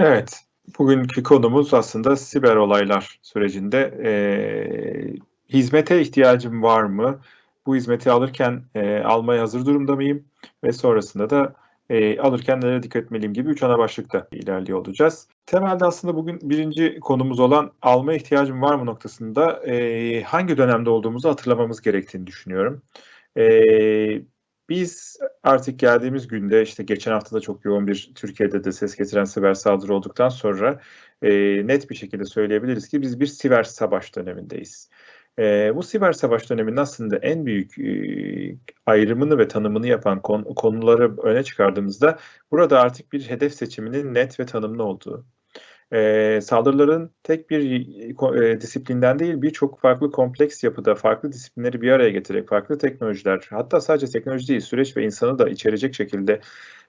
Evet, bugünkü konumuz aslında siber olaylar sürecinde e, hizmete ihtiyacım var mı? Bu hizmeti alırken e, almaya hazır durumda mıyım? Ve sonrasında da e, alırken nelere dikkat etmeliyim gibi üç ana başlıkta ilerliyor olacağız. Temelde aslında bugün birinci konumuz olan alma ihtiyacım var mı noktasında e, hangi dönemde olduğumuzu hatırlamamız gerektiğini düşünüyorum. E, biz artık geldiğimiz günde işte geçen hafta da çok yoğun bir Türkiye'de de ses getiren siber saldırı olduktan sonra e, net bir şekilde söyleyebiliriz ki biz bir siber savaş dönemindeyiz. E, bu siber savaş döneminin aslında en büyük e, ayrımını ve tanımını yapan kon, konuları öne çıkardığımızda burada artık bir hedef seçiminin net ve tanımlı olduğu. E, saldırıların tek bir e, disiplinden değil birçok farklı kompleks yapıda farklı disiplinleri bir araya getirerek farklı teknolojiler hatta sadece teknoloji değil süreç ve insanı da içerecek şekilde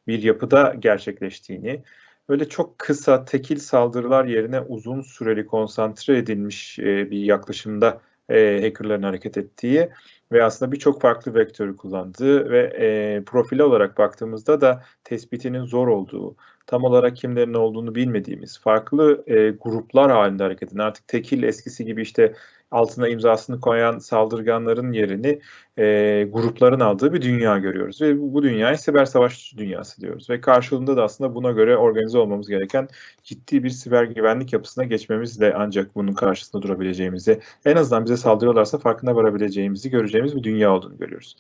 bir yapıda gerçekleştiğini böyle çok kısa tekil saldırılar yerine uzun süreli konsantre edilmiş e, bir yaklaşımda e, hackerların hareket ettiği ve aslında birçok farklı vektörü kullandığı ve e, profili olarak baktığımızda da tespitinin zor olduğu, tam olarak kimlerin olduğunu bilmediğimiz, farklı e, gruplar halinde hareket eden, artık tekil eskisi gibi işte altına imzasını koyan saldırganların yerini e, grupların aldığı bir dünya görüyoruz. Ve bu, dünyayı siber savaş dünyası diyoruz. Ve karşılığında da aslında buna göre organize olmamız gereken ciddi bir siber güvenlik yapısına geçmemizle ancak bunun karşısında durabileceğimizi, en azından bize saldırıyorlarsa farkına varabileceğimizi göreceğimiz bir dünya olduğunu görüyoruz.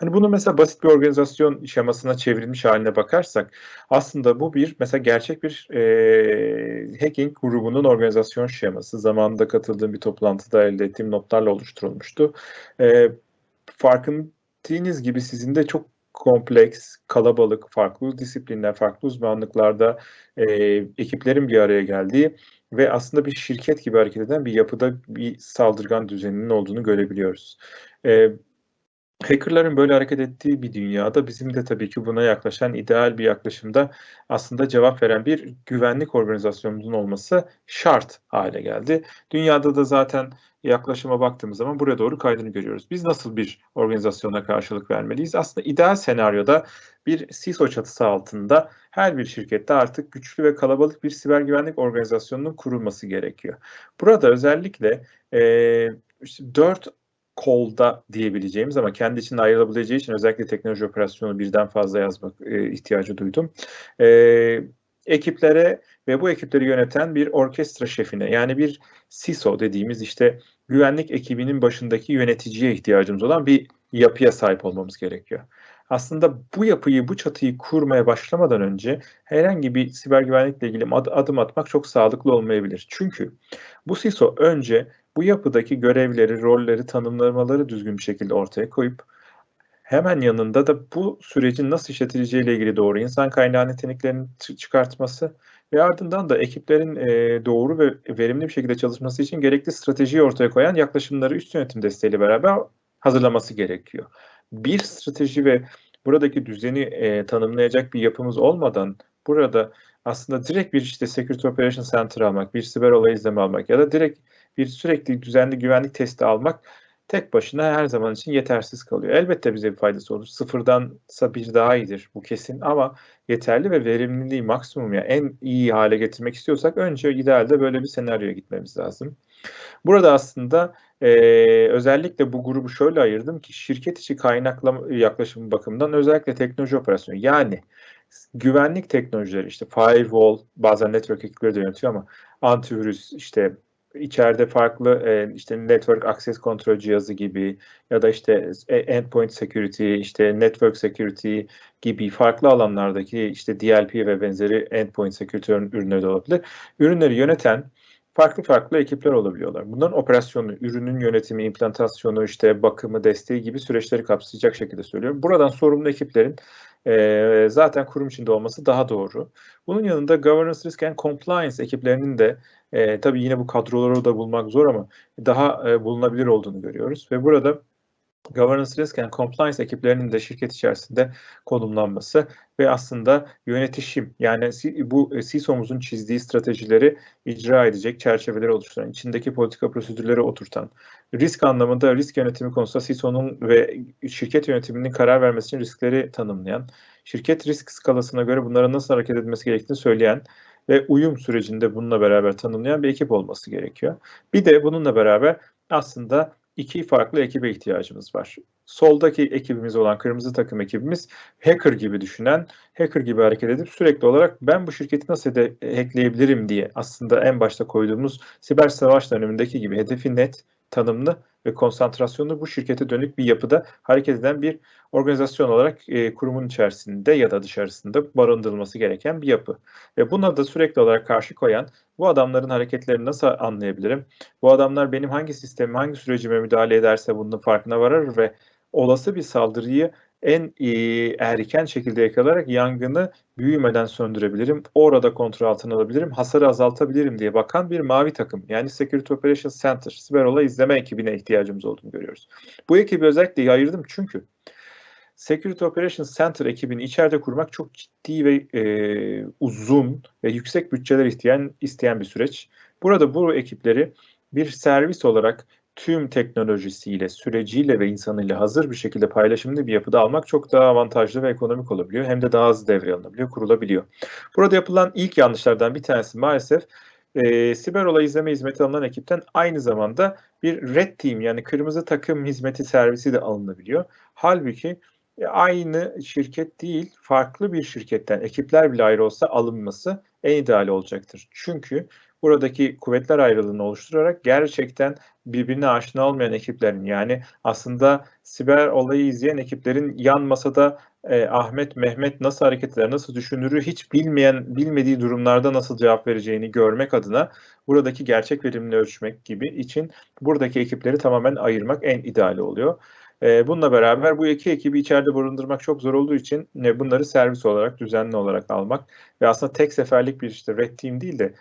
Hani bunu mesela basit bir organizasyon şemasına çevrilmiş haline bakarsak aslında bu bir mesela gerçek bir e, hacking grubunun organizasyon şeması. Zamanında katıldığım bir toplantıda elde ettiğim notlarla oluşturulmuştu. E, farkındığınız gibi sizin de çok kompleks, kalabalık, farklı disiplinler, farklı uzmanlıklarda e, ekiplerin bir araya geldiği ve aslında bir şirket gibi hareket eden bir yapıda bir saldırgan düzeninin olduğunu görebiliyoruz. E, Hackerların böyle hareket ettiği bir dünyada bizim de tabii ki buna yaklaşan ideal bir yaklaşımda aslında cevap veren bir güvenlik organizasyonumuzun olması şart hale geldi. Dünyada da zaten yaklaşıma baktığımız zaman buraya doğru kaydını görüyoruz. Biz nasıl bir organizasyona karşılık vermeliyiz? Aslında ideal senaryoda bir CISO çatısı altında her bir şirkette artık güçlü ve kalabalık bir siber güvenlik organizasyonunun kurulması gerekiyor. Burada özellikle e, işte 4 kolda diyebileceğimiz ama kendi içinde ayrılabileceği için özellikle teknoloji operasyonu birden fazla yazmak e, ihtiyacı duydum. E, ekiplere ve bu ekipleri yöneten bir orkestra şefine yani bir CISO dediğimiz işte güvenlik ekibinin başındaki yöneticiye ihtiyacımız olan bir yapıya sahip olmamız gerekiyor. Aslında bu yapıyı, bu çatıyı kurmaya başlamadan önce herhangi bir siber güvenlikle ilgili ad, adım atmak çok sağlıklı olmayabilir. Çünkü bu CISO önce bu yapıdaki görevleri, rolleri, tanımlamaları düzgün bir şekilde ortaya koyup hemen yanında da bu sürecin nasıl işletileceğiyle ilgili doğru insan kaynağı niteliklerini çıkartması ve ardından da ekiplerin e, doğru ve verimli bir şekilde çalışması için gerekli stratejiyi ortaya koyan yaklaşımları üst yönetim desteğiyle beraber hazırlaması gerekiyor. Bir strateji ve buradaki düzeni e, tanımlayacak bir yapımız olmadan burada aslında direkt bir işte Security Operation Center almak, bir siber olay izleme almak ya da direkt bir sürekli düzenli güvenlik testi almak tek başına her zaman için yetersiz kalıyor. Elbette bize bir faydası olur. Sıfırdansa bir daha iyidir bu kesin ama yeterli ve verimliliği maksimum ya en iyi hale getirmek istiyorsak önce idealde böyle bir senaryoya gitmemiz lazım. Burada aslında e, özellikle bu grubu şöyle ayırdım ki şirket içi kaynaklama yaklaşım bakımından özellikle teknoloji operasyonu yani güvenlik teknolojileri işte firewall bazen network ekipleri de yönetiyor ama antivirüs işte içeride farklı e, işte network access control cihazı gibi ya da işte e, endpoint security, işte network security gibi farklı alanlardaki işte DLP ve benzeri endpoint security ürünleri de olabilir. Ürünleri yöneten farklı farklı ekipler olabiliyorlar. Bunların operasyonu, ürünün yönetimi, implantasyonu, işte bakımı, desteği gibi süreçleri kapsayacak şekilde söylüyorum. Buradan sorumlu ekiplerin e, zaten kurum içinde olması daha doğru. Bunun yanında governance risk and compliance ekiplerinin de e, tabii yine bu kadroları da bulmak zor ama daha e, bulunabilir olduğunu görüyoruz ve burada governance risk and compliance ekiplerinin de şirket içerisinde konumlanması ve aslında yönetişim yani bu CISO'muzun çizdiği stratejileri icra edecek çerçeveleri oluşturan, içindeki politika prosedürleri oturtan, risk anlamında risk yönetimi konusunda CISO'nun ve şirket yönetiminin karar vermesi için riskleri tanımlayan, şirket risk skalasına göre bunlara nasıl hareket edilmesi gerektiğini söyleyen ve uyum sürecinde bununla beraber tanımlayan bir ekip olması gerekiyor. Bir de bununla beraber aslında iki farklı ekibe ihtiyacımız var. Soldaki ekibimiz olan kırmızı takım ekibimiz hacker gibi düşünen, hacker gibi hareket edip sürekli olarak ben bu şirketi nasıl hackleyebilirim diye aslında en başta koyduğumuz siber savaş dönemindeki gibi hedefi net, tanımlı ve konsantrasyonlu bu şirkete dönük bir yapıda hareket eden bir organizasyon olarak e, kurumun içerisinde ya da dışarısında barındırılması gereken bir yapı. Ve buna da sürekli olarak karşı koyan bu adamların hareketlerini nasıl anlayabilirim? Bu adamlar benim hangi sistemime, hangi sürecime müdahale ederse bunun farkına varır ve olası bir saldırıyı en erken şekilde yakalayarak yangını büyümeden söndürebilirim. Orada kontrol altına alabilirim. Hasarı azaltabilirim diye bakan bir mavi takım. Yani Security Operations Center, siber olay izleme ekibine ihtiyacımız olduğunu görüyoruz. Bu ekibi özellikle ayırdım çünkü Security Operations Center ekibini içeride kurmak çok ciddi ve e, uzun ve yüksek bütçeler isteyen isteyen bir süreç. Burada bu ekipleri bir servis olarak tüm teknolojisiyle, süreciyle ve insanıyla hazır bir şekilde paylaşımlı bir yapıda almak çok daha avantajlı ve ekonomik olabiliyor. Hem de daha hızlı devreye alınabiliyor, kurulabiliyor. Burada yapılan ilk yanlışlardan bir tanesi maalesef e, siber olay izleme hizmeti alınan ekipten aynı zamanda bir red team yani kırmızı takım hizmeti servisi de alınabiliyor. Halbuki aynı şirket değil, farklı bir şirketten ekipler bile ayrı olsa alınması en ideal olacaktır. Çünkü buradaki kuvvetler ayrılığını oluşturarak gerçekten birbirine aşina olmayan ekiplerin yani aslında siber olayı izleyen ekiplerin yan masada e, Ahmet, Mehmet nasıl hareket eder, nasıl düşünürü hiç bilmeyen, bilmediği durumlarda nasıl cevap vereceğini görmek adına buradaki gerçek verimini ölçmek gibi için buradaki ekipleri tamamen ayırmak en ideali oluyor. E, bununla beraber bu iki ekibi içeride barındırmak çok zor olduğu için e, bunları servis olarak, düzenli olarak almak ve aslında tek seferlik bir işte red team değil de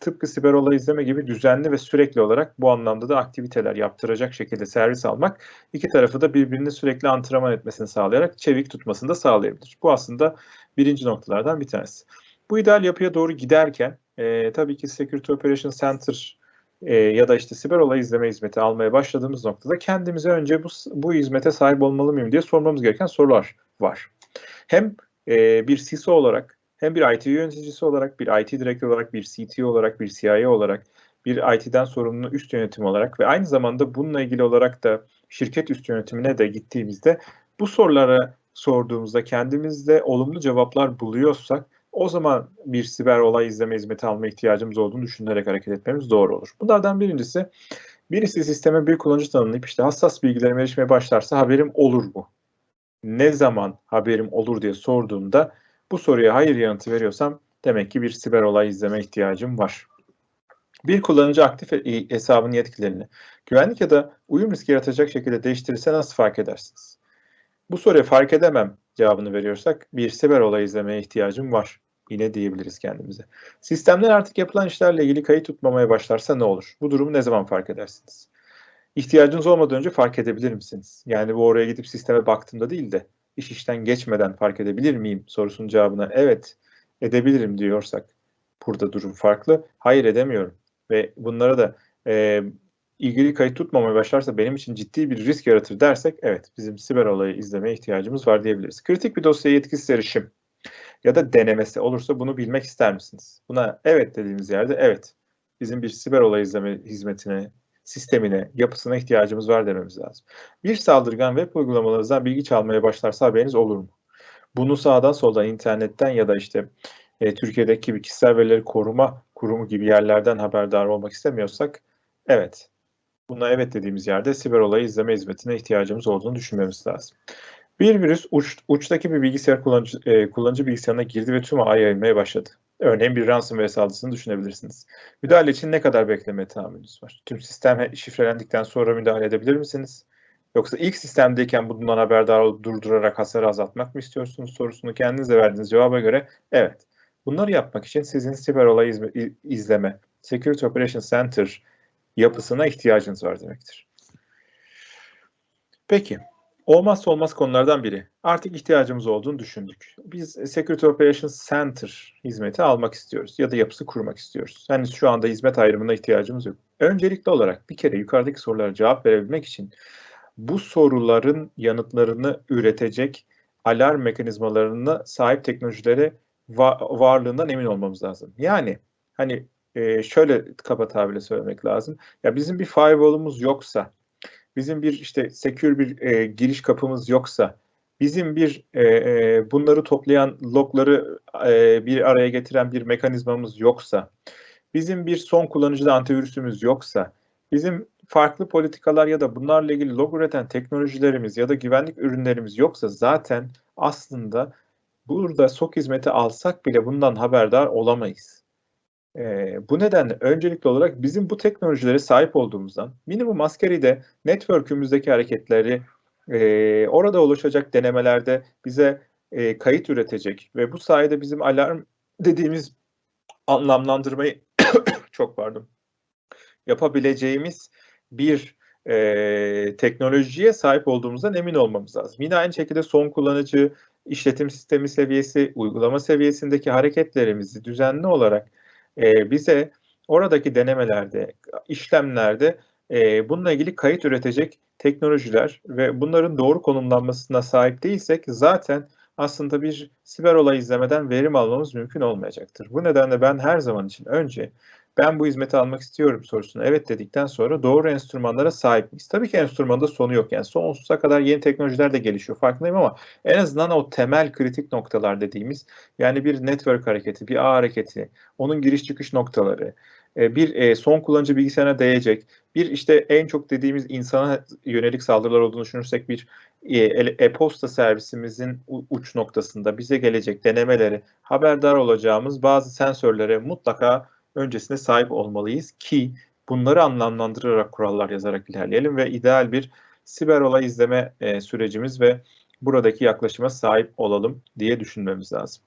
tıpkı siber olay izleme gibi düzenli ve sürekli olarak bu anlamda da aktiviteler yaptıracak şekilde servis almak iki tarafı da birbirini sürekli antrenman etmesini sağlayarak çevik tutmasını da sağlayabilir. Bu aslında birinci noktalardan bir tanesi. Bu ideal yapıya doğru giderken e, tabii ki Security Operations Center e, ya da işte siber olay izleme hizmeti almaya başladığımız noktada kendimize önce bu, bu hizmete sahip olmalı mıyım diye sormamız gereken sorular var. Hem e, bir CISO olarak hem bir IT yöneticisi olarak, bir IT direktör olarak, bir CTO olarak, bir CIA olarak, bir IT'den sorumlu üst yönetim olarak ve aynı zamanda bununla ilgili olarak da şirket üst yönetimine de gittiğimizde bu sorulara sorduğumuzda kendimizde olumlu cevaplar buluyorsak o zaman bir siber olay izleme hizmeti alma ihtiyacımız olduğunu düşünerek hareket etmemiz doğru olur. Bunlardan birincisi birisi sisteme bir kullanıcı tanımlayıp işte hassas bilgilerime erişmeye başlarsa haberim olur mu? Ne zaman haberim olur diye sorduğumda bu soruya hayır yanıtı veriyorsam demek ki bir siber olay izleme ihtiyacım var. Bir kullanıcı aktif hesabın yetkilerini güvenlik ya da uyum riski yaratacak şekilde değiştirirse nasıl fark edersiniz? Bu soruya fark edemem cevabını veriyorsak bir siber olay izlemeye ihtiyacım var. Yine diyebiliriz kendimize. Sistemler artık yapılan işlerle ilgili kayıt tutmamaya başlarsa ne olur? Bu durumu ne zaman fark edersiniz? İhtiyacınız olmadan önce fark edebilir misiniz? Yani bu oraya gidip sisteme baktığımda değil de iş işten geçmeden fark edebilir miyim sorusunun cevabına evet edebilirim diyorsak burada durum farklı. Hayır edemiyorum ve bunlara da e, ilgili kayıt tutmamaya başlarsa benim için ciddi bir risk yaratır dersek evet bizim siber olayı izlemeye ihtiyacımız var diyebiliriz. Kritik bir dosyaya yetkisiz erişim ya da denemesi olursa bunu bilmek ister misiniz? Buna evet dediğimiz yerde evet bizim bir siber olay izleme hizmetine sistemine, yapısına ihtiyacımız var dememiz lazım. Bir saldırgan web uygulamalarınızdan bilgi çalmaya başlarsa haberiniz olur mu? Bunu sağdan soldan internetten ya da işte e, Türkiye'deki kişisel verileri koruma kurumu gibi yerlerden haberdar olmak istemiyorsak evet. Buna evet dediğimiz yerde siber olayı izleme hizmetine ihtiyacımız olduğunu düşünmemiz lazım. Bir virüs uç, uçtaki bir bilgisayar kullanıcı, e, kullanıcı bilgisayarına girdi ve tüm ağa yayılmaya başladı. Örneğin bir ransomware saldırısını düşünebilirsiniz. Müdahale için ne kadar bekleme tahammülünüz var? Tüm sistem şifrelendikten sonra müdahale edebilir misiniz? Yoksa ilk sistemdeyken bundan haberdar olup durdurarak hasarı azaltmak mı istiyorsunuz sorusunu kendinize verdiğiniz cevaba göre evet. Bunları yapmak için sizin siber olay izleme, Security Operations Center yapısına ihtiyacınız var demektir. Peki, Olmazsa olmaz konulardan biri. Artık ihtiyacımız olduğunu düşündük. Biz Security Operations Center hizmeti almak istiyoruz ya da yapısı kurmak istiyoruz. Henüz şu anda hizmet ayrımına ihtiyacımız yok. Öncelikli olarak bir kere yukarıdaki sorulara cevap verebilmek için bu soruların yanıtlarını üretecek alarm mekanizmalarına sahip teknolojilere va- varlığından emin olmamız lazım. Yani hani e, şöyle kaba tabirle söylemek lazım. Ya bizim bir firewall'umuz yoksa, bizim bir işte secure bir e, giriş kapımız yoksa, bizim bir e, e, bunları toplayan logları e, bir araya getiren bir mekanizmamız yoksa, bizim bir son kullanıcıda antivirüsümüz yoksa, bizim farklı politikalar ya da bunlarla ilgili log üreten teknolojilerimiz ya da güvenlik ürünlerimiz yoksa zaten aslında burada SOK hizmeti alsak bile bundan haberdar olamayız. E, bu nedenle öncelikli olarak bizim bu teknolojilere sahip olduğumuzdan minimum askeri de network'ümüzdeki hareketleri e, orada oluşacak denemelerde bize e, kayıt üretecek ve bu sayede bizim alarm dediğimiz anlamlandırmayı çok pardon yapabileceğimiz bir e, teknolojiye sahip olduğumuzdan emin olmamız lazım. Yine aynı şekilde son kullanıcı işletim sistemi seviyesi, uygulama seviyesindeki hareketlerimizi düzenli olarak e, bize oradaki denemelerde, işlemlerde e, bununla ilgili kayıt üretecek teknolojiler ve bunların doğru konumlanmasına sahip değilsek zaten aslında bir siber olay izlemeden verim almamız mümkün olmayacaktır. Bu nedenle ben her zaman için önce ben bu hizmeti almak istiyorum sorusuna evet dedikten sonra doğru enstrümanlara sahip miyiz? Tabii ki enstrümanda sonu yok. Yani sonsuza kadar yeni teknolojiler de gelişiyor farkındayım ama en azından o temel kritik noktalar dediğimiz yani bir network hareketi, bir ağ hareketi, onun giriş çıkış noktaları, e, bir e, son kullanıcı bilgisayarına değecek, bir işte en çok dediğimiz insana yönelik saldırılar olduğunu düşünürsek bir e, e-posta servisimizin uç noktasında bize gelecek denemeleri haberdar olacağımız bazı sensörlere mutlaka öncesine sahip olmalıyız ki bunları anlamlandırarak kurallar yazarak ilerleyelim ve ideal bir siber olay izleme e, sürecimiz ve buradaki yaklaşıma sahip olalım diye düşünmemiz lazım.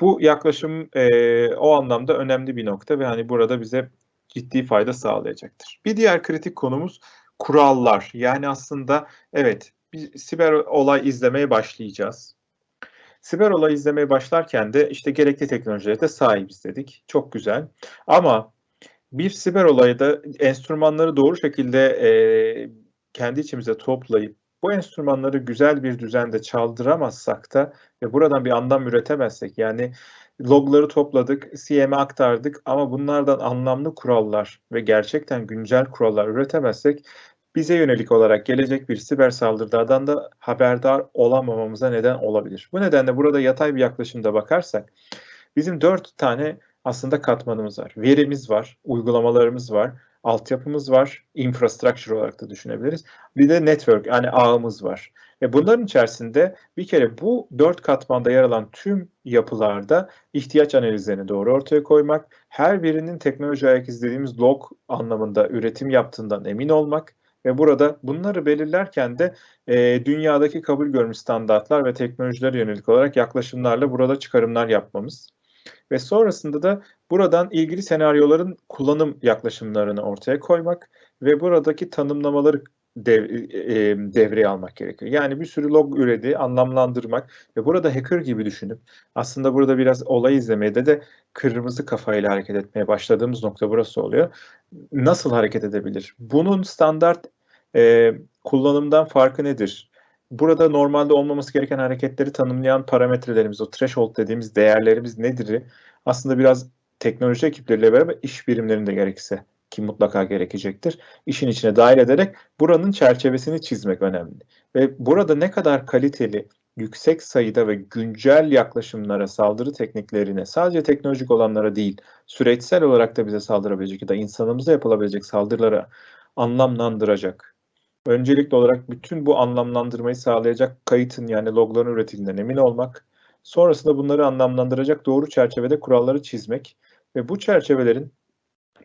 Bu yaklaşım e, o anlamda önemli bir nokta ve hani burada bize ciddi fayda sağlayacaktır. Bir diğer kritik konumuz kurallar. Yani aslında evet bir siber olay izlemeye başlayacağız. Siber olay izlemeye başlarken de işte gerekli teknolojilere de sahibiz dedik. Çok güzel. Ama bir siber olayda enstrümanları doğru şekilde e, kendi içimize toplayıp bu enstrümanları güzel bir düzende çaldıramazsak da ve buradan bir anlam üretemezsek yani logları topladık, CM'e aktardık ama bunlardan anlamlı kurallar ve gerçekten güncel kurallar üretemezsek bize yönelik olarak gelecek bir siber saldırıdan da haberdar olamamamıza neden olabilir. Bu nedenle burada yatay bir yaklaşımda bakarsak bizim dört tane aslında katmanımız var. Verimiz var, uygulamalarımız var, altyapımız var, infrastructure olarak da düşünebiliriz. Bir de network yani ağımız var. Ve bunların içerisinde bir kere bu dört katmanda yer alan tüm yapılarda ihtiyaç analizlerini doğru ortaya koymak, her birinin teknoloji ayak izlediğimiz log anlamında üretim yaptığından emin olmak, ve burada bunları belirlerken de e, dünyadaki kabul görmüş standartlar ve teknolojilere yönelik olarak yaklaşımlarla burada çıkarımlar yapmamız. Ve sonrasında da buradan ilgili senaryoların kullanım yaklaşımlarını ortaya koymak ve buradaki tanımlamaları dev, e, devreye almak gerekiyor. Yani bir sürü log üredi, anlamlandırmak ve burada hacker gibi düşünüp aslında burada biraz olay izlemede de kırmızı kafayla hareket etmeye başladığımız nokta burası oluyor. Nasıl hareket edebilir? Bunun standart e, kullanımdan farkı nedir? Burada normalde olmaması gereken hareketleri tanımlayan parametrelerimiz, o threshold dediğimiz değerlerimiz nedir? Aslında biraz teknoloji ekipleriyle beraber iş birimlerinde gerekse ki mutlaka gerekecektir. İşin içine dahil ederek buranın çerçevesini çizmek önemli. Ve burada ne kadar kaliteli, yüksek sayıda ve güncel yaklaşımlara, saldırı tekniklerine, sadece teknolojik olanlara değil, süreçsel olarak da bize saldırabilecek ya da insanımıza yapılabilecek saldırılara anlamlandıracak. Öncelikli olarak bütün bu anlamlandırmayı sağlayacak kayıtın yani logların üretildiğinden emin olmak, sonrasında bunları anlamlandıracak doğru çerçevede kuralları çizmek ve bu çerçevelerin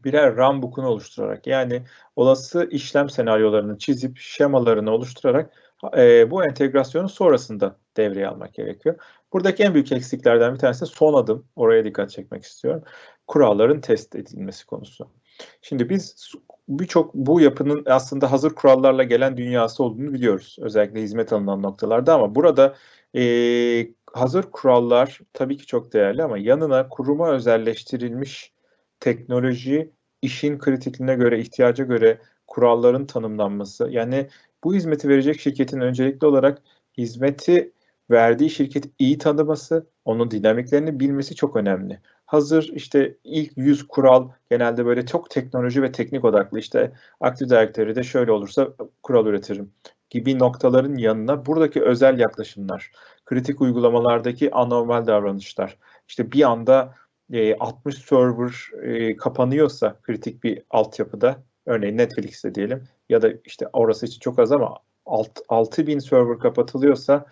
birer runbook'unu oluşturarak yani olası işlem senaryolarını çizip şemalarını oluşturarak e, bu entegrasyonu sonrasında devreye almak gerekiyor. Buradaki en büyük eksiklerden bir tanesi son adım. Oraya dikkat çekmek istiyorum. Kuralların test edilmesi konusu. Şimdi biz birçok bu yapının aslında hazır kurallarla gelen dünyası olduğunu biliyoruz. Özellikle hizmet alınan noktalarda ama burada e, hazır kurallar tabii ki çok değerli ama yanına kuruma özelleştirilmiş teknoloji işin kritikliğine göre, ihtiyaca göre kuralların tanımlanması. Yani bu hizmeti verecek şirketin öncelikli olarak hizmeti verdiği şirketi iyi tanıması, onun dinamiklerini bilmesi çok önemli. Hazır işte ilk 100 kural genelde böyle çok teknoloji ve teknik odaklı işte aktif direktörü de şöyle olursa kural üretirim gibi noktaların yanına buradaki özel yaklaşımlar, kritik uygulamalardaki anormal davranışlar, işte bir anda e, 60 server e, kapanıyorsa kritik bir altyapıda, örneğin Netflix'te diyelim ya da işte orası için çok az ama 6000 server kapatılıyorsa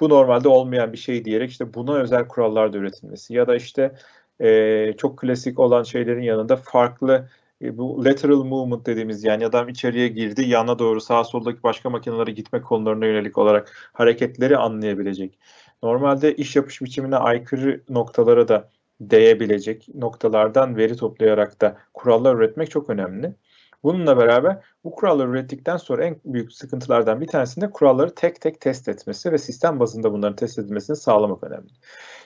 bu normalde olmayan bir şey diyerek işte buna özel kurallar da üretilmesi ya da işte e, çok klasik olan şeylerin yanında farklı e, bu lateral movement dediğimiz yani adam içeriye girdi yana doğru sağa soldaki başka makinelere gitme konularına yönelik olarak hareketleri anlayabilecek. Normalde iş yapış biçimine aykırı noktalara da değebilecek noktalardan veri toplayarak da kurallar üretmek çok önemli. Bununla beraber bu kuralları ürettikten sonra en büyük sıkıntılardan bir tanesinde kuralları tek tek test etmesi ve sistem bazında bunların test edilmesini sağlamak önemli.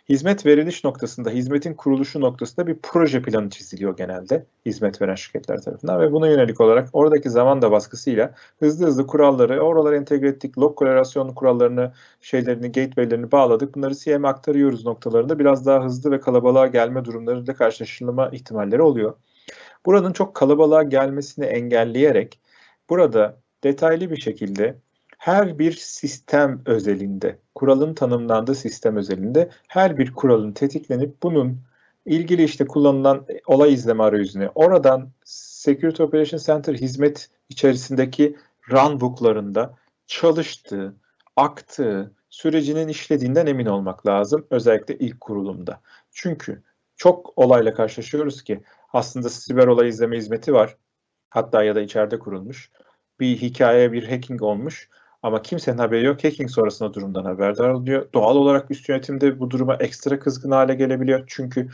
Hizmet veriliş noktasında, hizmetin kuruluşu noktasında bir proje planı çiziliyor genelde hizmet veren şirketler tarafından ve buna yönelik olarak oradaki zaman da baskısıyla hızlı hızlı kuralları oralara entegre ettik, log korelasyon kurallarını, şeylerini, gateway'lerini bağladık. Bunları CM'e aktarıyoruz noktalarında biraz daha hızlı ve kalabalığa gelme durumlarıyla karşılaşılma ihtimalleri oluyor. Buranın çok kalabalığa gelmesini engelleyerek burada detaylı bir şekilde her bir sistem özelinde, kuralın tanımlandığı sistem özelinde her bir kuralın tetiklenip bunun ilgili işte kullanılan olay izleme arayüzüne, oradan Security Operation Center hizmet içerisindeki runbooklarında çalıştığı, aktığı, sürecinin işlediğinden emin olmak lazım. Özellikle ilk kurulumda. Çünkü çok olayla karşılaşıyoruz ki aslında siber olay izleme hizmeti var. Hatta ya da içeride kurulmuş. Bir hikaye, bir hacking olmuş. Ama kimsenin haberi yok. Hacking sonrasında durumdan haberdar oluyor. Doğal olarak üst yönetimde bu duruma ekstra kızgın hale gelebiliyor. Çünkü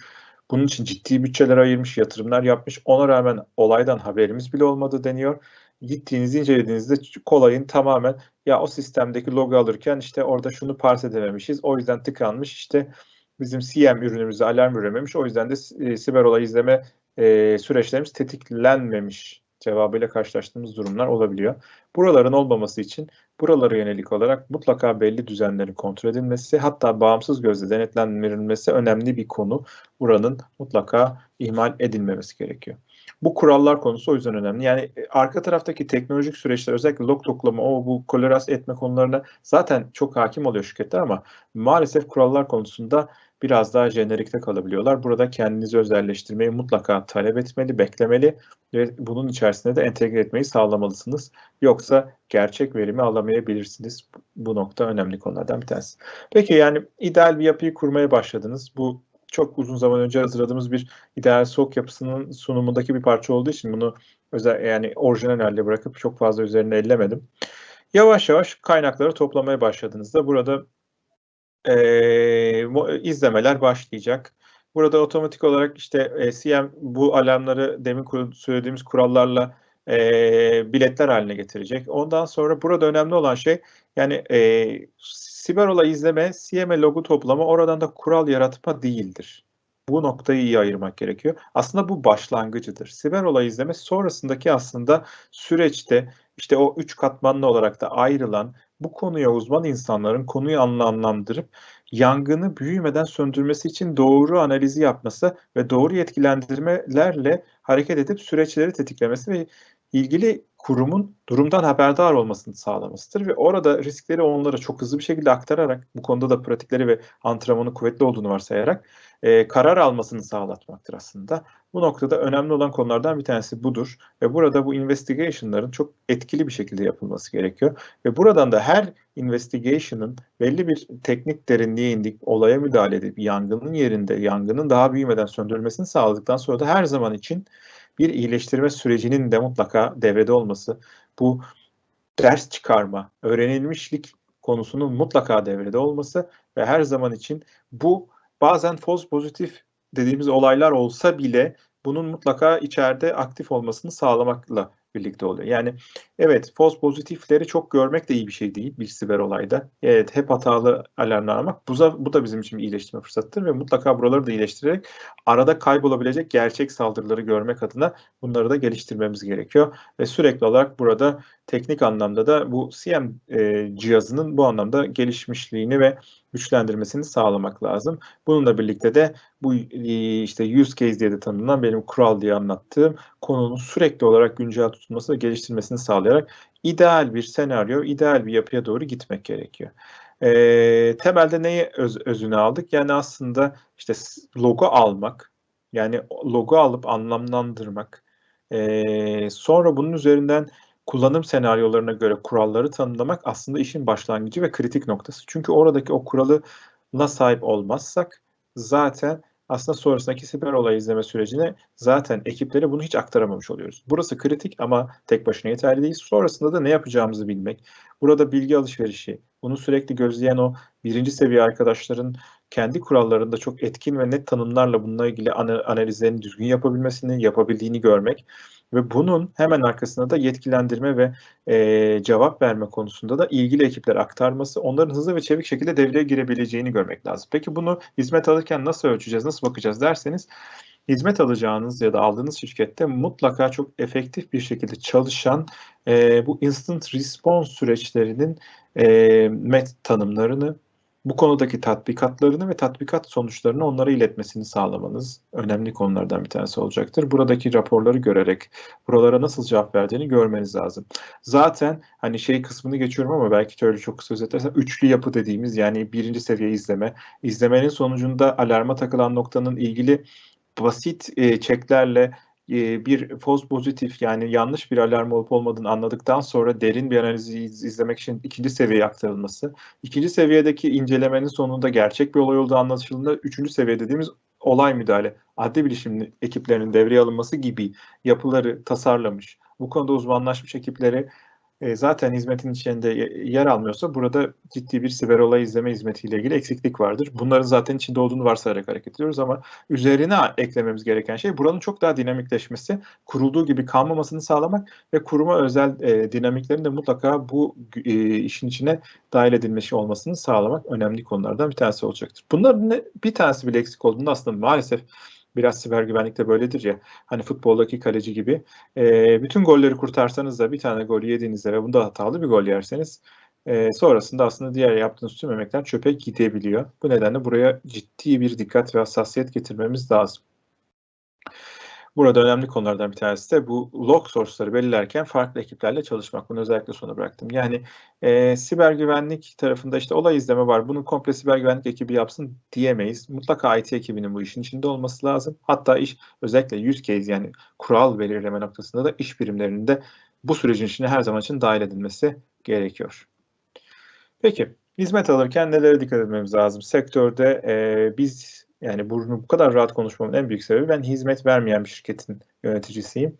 bunun için ciddi bütçeler ayırmış, yatırımlar yapmış. Ona rağmen olaydan haberimiz bile olmadı deniyor. Gittiğiniz incelediğinizde kolayın tamamen ya o sistemdeki logo alırken işte orada şunu parse edememişiz. O yüzden tıkanmış. İşte bizim CM ürünümüzde alarm verememiş. O yüzden de e, siber olay izleme e, süreçlerimiz tetiklenmemiş cevabıyla karşılaştığımız durumlar olabiliyor. Buraların olmaması için buralara yönelik olarak mutlaka belli düzenlerin kontrol edilmesi hatta bağımsız gözle denetlendirilmesi önemli bir konu. Buranın mutlaka ihmal edilmemesi gerekiyor. Bu kurallar konusu o yüzden önemli. Yani e, arka taraftaki teknolojik süreçler özellikle log toplama, o bu kolerans etme konularına zaten çok hakim oluyor şirketler ama maalesef kurallar konusunda biraz daha jenerikte kalabiliyorlar. Burada kendinizi özelleştirmeyi mutlaka talep etmeli, beklemeli ve bunun içerisinde de entegre etmeyi sağlamalısınız. Yoksa gerçek verimi alamayabilirsiniz. Bu nokta önemli konulardan bir tanesi. Peki yani ideal bir yapıyı kurmaya başladınız. Bu çok uzun zaman önce hazırladığımız bir ideal SOC yapısının sunumundaki bir parça olduğu için bunu özel yani orijinal halde bırakıp çok fazla üzerine ellemedim. Yavaş yavaş kaynakları toplamaya başladığınızda burada e, izlemeler başlayacak. Burada otomatik olarak işte e, CM bu alarmları demin söylediğimiz kurallarla e, biletler haline getirecek. Ondan sonra burada önemli olan şey yani e, siber olay izleme, CM'e logo toplama, oradan da kural yaratma değildir. Bu noktayı iyi ayırmak gerekiyor. Aslında bu başlangıcıdır. Siber olay izleme sonrasındaki aslında süreçte işte o üç katmanlı olarak da ayrılan bu konuya uzman insanların konuyu anlamlandırıp yangını büyümeden söndürmesi için doğru analizi yapması ve doğru yetkilendirmelerle hareket edip süreçleri tetiklemesi ve ilgili kurumun durumdan haberdar olmasını sağlamasıdır ve orada riskleri onlara çok hızlı bir şekilde aktararak bu konuda da pratikleri ve antrenmanı kuvvetli olduğunu varsayarak e, karar almasını sağlatmaktır aslında. Bu noktada önemli olan konulardan bir tanesi budur ve burada bu investigation'ların çok etkili bir şekilde yapılması gerekiyor ve buradan da her investigation'ın belli bir teknik derinliğe indik, olaya müdahale edip yangının yerinde yangının daha büyümeden söndürülmesini sağladıktan sonra da her zaman için bir iyileştirme sürecinin de mutlaka devrede olması, bu ders çıkarma, öğrenilmişlik konusunun mutlaka devrede olması ve her zaman için bu bazen false pozitif dediğimiz olaylar olsa bile bunun mutlaka içeride aktif olmasını sağlamakla birlikte oluyor. Yani Evet, false pozitifleri çok görmek de iyi bir şey değil bir siber olayda. Evet, hep hatalı alarmlar almak. Bu, da- bu da bizim için iyileştirme fırsatıdır ve mutlaka buraları da iyileştirerek arada kaybolabilecek gerçek saldırıları görmek adına bunları da geliştirmemiz gerekiyor. Ve sürekli olarak burada teknik anlamda da bu CM e, cihazının bu anlamda gelişmişliğini ve güçlendirmesini sağlamak lazım. Bununla birlikte de bu e, işte use case diye de tanımlanan benim kural diye anlattığım konunun sürekli olarak güncel tutulması ve geliştirmesini sağlayarak ideal bir senaryo, ideal bir yapıya doğru gitmek gerekiyor. E, temelde neyi öz, özüne aldık? Yani aslında işte logo almak, yani logo alıp anlamlandırmak, e, sonra bunun üzerinden kullanım senaryolarına göre kuralları tanımlamak aslında işin başlangıcı ve kritik noktası. Çünkü oradaki o kuralına sahip olmazsak zaten aslında sonrasındaki siber olay izleme sürecine zaten ekiplere bunu hiç aktaramamış oluyoruz. Burası kritik ama tek başına yeterli değil. Sonrasında da ne yapacağımızı bilmek, burada bilgi alışverişi, bunu sürekli gözleyen o birinci seviye arkadaşların kendi kurallarında çok etkin ve net tanımlarla bununla ilgili analizlerini düzgün yapabilmesini, yapabildiğini görmek ve bunun hemen arkasında da yetkilendirme ve e, cevap verme konusunda da ilgili ekipler aktarması, onların hızlı ve çevik şekilde devreye girebileceğini görmek lazım. Peki bunu hizmet alırken nasıl ölçeceğiz, nasıl bakacağız derseniz, hizmet alacağınız ya da aldığınız şirkette mutlaka çok efektif bir şekilde çalışan e, bu instant response süreçlerinin e, met tanımlarını, bu konudaki tatbikatlarını ve tatbikat sonuçlarını onlara iletmesini sağlamanız önemli konulardan bir tanesi olacaktır. Buradaki raporları görerek buralara nasıl cevap verdiğini görmeniz lazım. Zaten hani şey kısmını geçiyorum ama belki şöyle çok kısa özetlersem üçlü yapı dediğimiz yani birinci seviye izleme, izlemenin sonucunda alarma takılan noktanın ilgili basit e, çeklerle bir false pozitif yani yanlış bir alarm olup olmadığını anladıktan sonra derin bir analizi izlemek için ikinci seviyeye aktarılması. İkinci seviyedeki incelemenin sonunda gerçek bir olay olduğu anlaşıldığında üçüncü seviye dediğimiz olay müdahale, adli bilişim ekiplerinin devreye alınması gibi yapıları tasarlamış. Bu konuda uzmanlaşmış ekipleri e, zaten hizmetin içinde yer almıyorsa burada ciddi bir siber olay izleme hizmetiyle ilgili eksiklik vardır. Bunların zaten içinde olduğunu varsayarak hareket ediyoruz ama üzerine eklememiz gereken şey buranın çok daha dinamikleşmesi, kurulduğu gibi kalmamasını sağlamak ve kuruma özel e, dinamiklerin de mutlaka bu e, işin içine dahil edilmesi olmasını sağlamak önemli konulardan bir tanesi olacaktır. Bunların bir tanesi bile eksik olduğunda aslında maalesef Biraz siber güvenlikte böyledir ya. Hani futboldaki kaleci gibi. E, bütün golleri kurtarsanız da bir tane gol yediğinizde ve bunda hatalı bir gol yerseniz e, sonrasında aslında diğer yaptığınız tüm emekler çöpe gidebiliyor. Bu nedenle buraya ciddi bir dikkat ve hassasiyet getirmemiz lazım. Burada önemli konulardan bir tanesi de bu log source'ları belirlerken farklı ekiplerle çalışmak. Bunu özellikle sona bıraktım. Yani e, siber güvenlik tarafında işte olay izleme var. Bunu komple siber güvenlik ekibi yapsın diyemeyiz. Mutlaka IT ekibinin bu işin içinde olması lazım. Hatta iş özellikle use case yani kural belirleme noktasında da iş birimlerinin de bu sürecin içine her zaman için dahil edilmesi gerekiyor. Peki hizmet alırken nelere dikkat etmemiz lazım? Sektörde e, biz yani bunu bu kadar rahat konuşmamın en büyük sebebi ben hizmet vermeyen bir şirketin yöneticisiyim.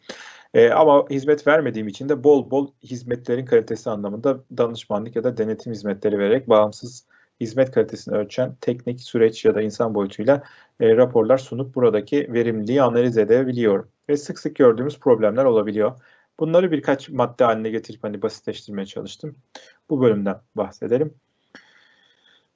E, ama hizmet vermediğim için de bol bol hizmetlerin kalitesi anlamında danışmanlık ya da denetim hizmetleri vererek bağımsız hizmet kalitesini ölçen teknik süreç ya da insan boyutuyla e, raporlar sunup buradaki verimliliği analiz edebiliyorum. Ve sık sık gördüğümüz problemler olabiliyor. Bunları birkaç madde haline getirip hani basitleştirmeye çalıştım. Bu bölümden bahsedelim.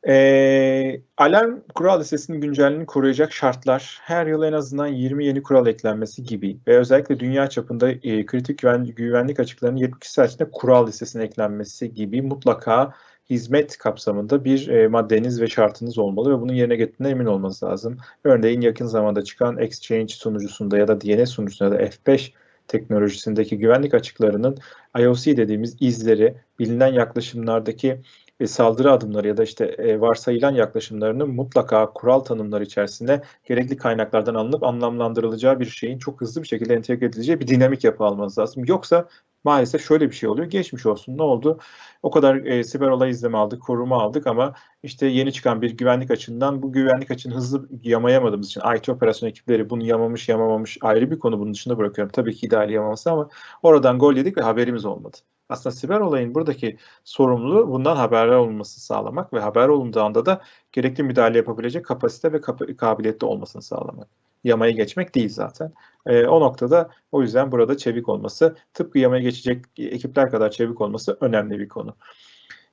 E, alarm kural listesinin güncelliğini koruyacak şartlar her yıl en azından 20 yeni kural eklenmesi gibi ve özellikle dünya çapında e, kritik güven, güvenlik açıklarının 72 saat içinde kural listesine eklenmesi gibi mutlaka hizmet kapsamında bir e, maddeniz ve şartınız olmalı ve bunun yerine getirdiğine emin olmanız lazım. Örneğin yakın zamanda çıkan Exchange sunucusunda ya da DNS sunucusunda da F5 teknolojisindeki güvenlik açıklarının IOC dediğimiz izleri, bilinen yaklaşımlardaki e, saldırı adımları ya da işte e, varsayılan yaklaşımlarının mutlaka kural tanımları içerisinde gerekli kaynaklardan alınıp anlamlandırılacağı bir şeyin çok hızlı bir şekilde entegre edileceği bir dinamik yapı almanız lazım. Yoksa maalesef şöyle bir şey oluyor. Geçmiş olsun ne oldu? O kadar e, siber olay izleme aldık, koruma aldık ama işte yeni çıkan bir güvenlik açığından bu güvenlik açığını hızlı yamayamadığımız için IT operasyon ekipleri bunu yamamış yamamamış ayrı bir konu bunun dışında bırakıyorum. Tabii ki ideal yamaması ama oradan gol yedik ve haberimiz olmadı. Aslında siber olayın buradaki sorumluluğu bundan haberdar olması sağlamak ve haber olunduğunda da gerekli müdahale yapabilecek kapasite ve kap kabiliyette olmasını sağlamak. yamaya geçmek değil zaten. E, o noktada o yüzden burada çevik olması, tıpkı yamaya geçecek ekipler kadar çevik olması önemli bir konu.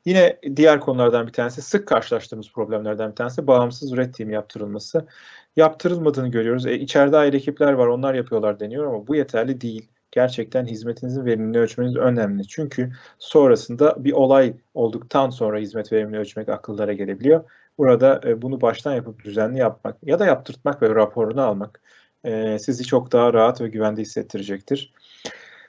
Yine diğer konulardan bir tanesi sık karşılaştığımız problemlerden bir tanesi bağımsız üretim yaptırılması. Yaptırılmadığını görüyoruz. E, içeride ayrı ekipler var onlar yapıyorlar deniyor ama bu yeterli değil. Gerçekten hizmetinizin verimliliğini ölçmeniz önemli. Çünkü sonrasında bir olay olduktan sonra hizmet verimliliğini ölçmek akıllara gelebiliyor. Burada e, bunu baştan yapıp düzenli yapmak ya da yaptırtmak ve raporunu almak e, sizi çok daha rahat ve güvende hissettirecektir.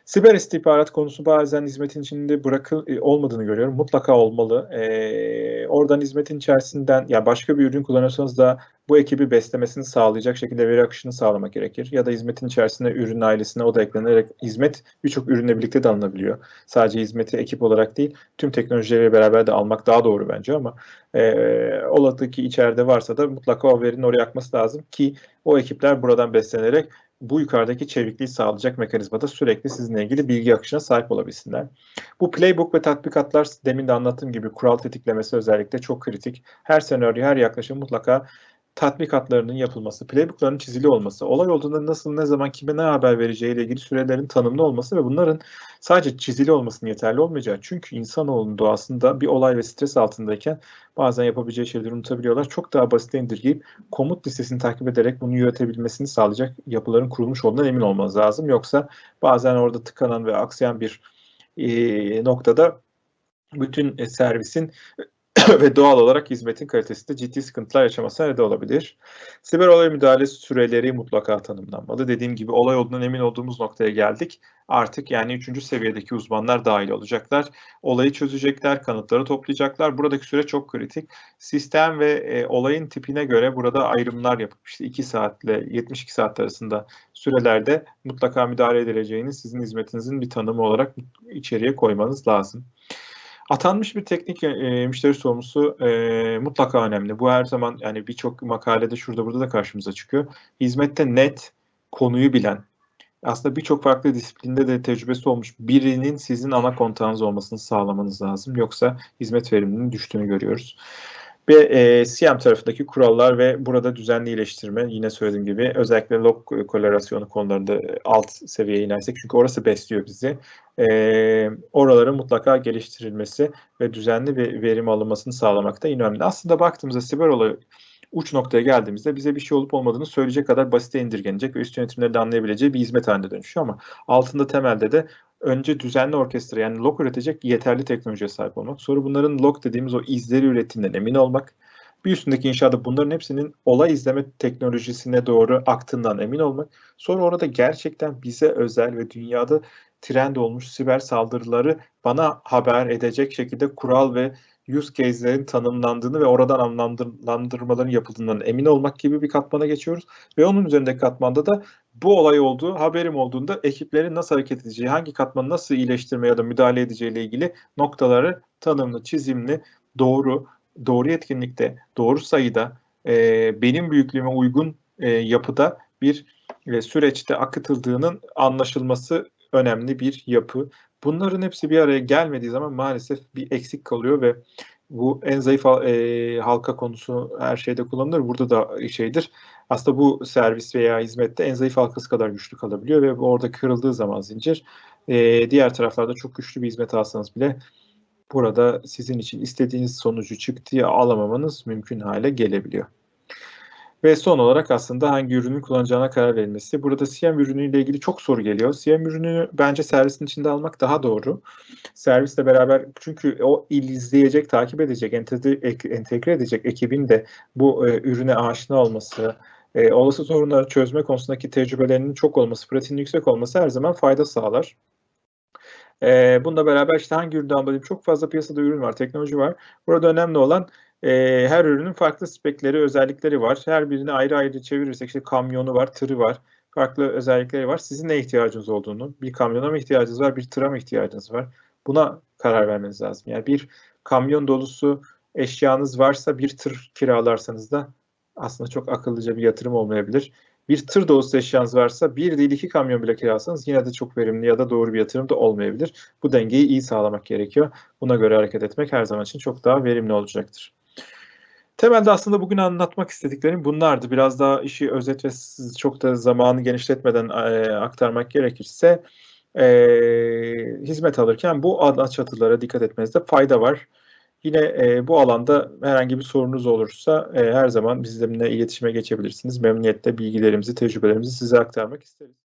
Siber istihbarat konusu bazen hizmetin içinde bırakıl e, olmadığını görüyorum. Mutlaka olmalı. Ee, oradan hizmetin içerisinden ya başka bir ürün kullanıyorsanız da bu ekibi beslemesini sağlayacak şekilde veri akışını sağlamak gerekir. Ya da hizmetin içerisinde ürün ailesine o da eklenerek hizmet birçok ürünle birlikte de alınabiliyor. Sadece hizmeti ekip olarak değil, tüm teknolojileri beraber de almak daha doğru bence ama e, oladı ki içeride varsa da mutlaka o verinin oraya akması lazım ki o ekipler buradan beslenerek bu yukarıdaki çevikliği sağlayacak mekanizmada sürekli sizinle ilgili bilgi akışına sahip olabilsinler. Bu playbook ve tatbikatlar demin de anlattığım gibi kural tetiklemesi özellikle çok kritik. Her senaryo, her yaklaşım mutlaka tatbikatlarının yapılması, playbookların çizili olması, olay olduğunda nasıl, ne zaman, kime ne haber vereceği ile ilgili sürelerin tanımlı olması ve bunların sadece çizili olmasının yeterli olmayacağı. Çünkü insanoğlunun doğasında bir olay ve stres altındayken bazen yapabileceği şeyleri unutabiliyorlar. Çok daha basit indirgeyip komut listesini takip ederek bunu yönetebilmesini sağlayacak yapıların kurulmuş olduğundan emin olmanız lazım. Yoksa bazen orada tıkanan ve aksayan bir e, noktada bütün e, servisin ve doğal olarak hizmetin kalitesinde ciddi sıkıntılar yaşamasına neden olabilir. Siber olay müdahale süreleri mutlaka tanımlanmalı. Dediğim gibi olay olduğundan emin olduğumuz noktaya geldik. Artık yani üçüncü seviyedeki uzmanlar dahil olacaklar. Olayı çözecekler, kanıtları toplayacaklar. Buradaki süre çok kritik. Sistem ve e, olayın tipine göre burada ayrımlar yapıp işte 2 saatle 72 saat arasında sürelerde mutlaka müdahale edileceğini sizin hizmetinizin bir tanımı olarak içeriye koymanız lazım. Atanmış bir teknik e, müşteri sorumlusu e, mutlaka önemli. Bu her zaman yani birçok makalede şurada burada da karşımıza çıkıyor. Hizmette net konuyu bilen, aslında birçok farklı disiplinde de tecrübesi olmuş birinin sizin ana kontağınız olmasını sağlamanız lazım. Yoksa hizmet veriminin düştüğünü görüyoruz. Ve e, CM tarafındaki kurallar ve burada düzenli iyileştirme yine söylediğim gibi özellikle log kolerasyonu konularında alt seviyeye inersek çünkü orası besliyor bizi. E, oraların mutlaka geliştirilmesi ve düzenli bir verim alınmasını sağlamakta önemli. Aslında baktığımızda siber olay uç noktaya geldiğimizde bize bir şey olup olmadığını söyleyecek kadar basite indirgenecek ve üst yönetimleri de anlayabileceği bir hizmet haline dönüşüyor ama altında temelde de önce düzenli orkestra yani log üretecek yeterli teknolojiye sahip olmak. Sonra bunların log dediğimiz o izleri ürettiğinden emin olmak. Bir üstündeki inşaada bunların hepsinin olay izleme teknolojisine doğru aktığından emin olmak. Sonra orada gerçekten bize özel ve dünyada trend olmuş siber saldırıları bana haber edecek şekilde kural ve use case'lerin tanımlandığını ve oradan anlamlandırmaların yapıldığından emin olmak gibi bir katmana geçiyoruz. Ve onun üzerindeki katmanda da bu olay olduğu, haberim olduğunda ekiplerin nasıl hareket edeceği, hangi katmanı nasıl iyileştirme ya da müdahale edeceği ile ilgili noktaları tanımlı, çizimli, doğru, doğru yetkinlikte, doğru sayıda, e, benim büyüklüğüme uygun e, yapıda bir e, süreçte akıtıldığının anlaşılması önemli bir yapı. Bunların hepsi bir araya gelmediği zaman maalesef bir eksik kalıyor ve bu en zayıf e, halka konusu her şeyde kullanılır. Burada da şeydir. Aslında bu servis veya hizmette en zayıf halkası kadar güçlü kalabiliyor ve orada kırıldığı zaman zincir e, diğer taraflarda çok güçlü bir hizmet alsanız bile burada sizin için istediğiniz sonucu çıktığı alamamanız mümkün hale gelebiliyor. Ve son olarak aslında hangi ürünü kullanacağına karar verilmesi. Burada CM ürünüyle ilgili çok soru geliyor. CM ürünü bence servisin içinde almak daha doğru. Servisle beraber çünkü o izleyecek, takip edecek, entegre edecek ekibin de bu e, ürüne aşina olması, e, olası sorunları çözme konusundaki tecrübelerinin çok olması, pratiğinin yüksek olması her zaman fayda sağlar. E, bununla beraber işte hangi ürünü almalıyım? Çok fazla piyasada ürün var, teknoloji var. Burada önemli olan e, her ürünün farklı spekleri, özellikleri var. Her birini ayrı ayrı çevirirsek işte kamyonu var, tırı var. Farklı özellikleri var. Sizin ne ihtiyacınız olduğunu, bir kamyona mı ihtiyacınız var, bir tıra mı ihtiyacınız var? Buna karar vermeniz lazım. Yani bir kamyon dolusu eşyanız varsa bir tır kiralarsanız da aslında çok akıllıca bir yatırım olmayabilir. Bir tır dolusu eşyanız varsa bir değil iki kamyon bile kiralasanız yine de çok verimli ya da doğru bir yatırım da olmayabilir. Bu dengeyi iyi sağlamak gerekiyor. Buna göre hareket etmek her zaman için çok daha verimli olacaktır. Temelde aslında bugün anlatmak istediklerim bunlardı. Biraz daha işi özet ve çok da zamanı genişletmeden e, aktarmak gerekirse e, hizmet alırken bu ana çatılara dikkat etmenizde fayda var. Yine e, bu alanda herhangi bir sorunuz olursa e, her zaman bizimle iletişime geçebilirsiniz. Memnuniyetle bilgilerimizi, tecrübelerimizi size aktarmak isteriz.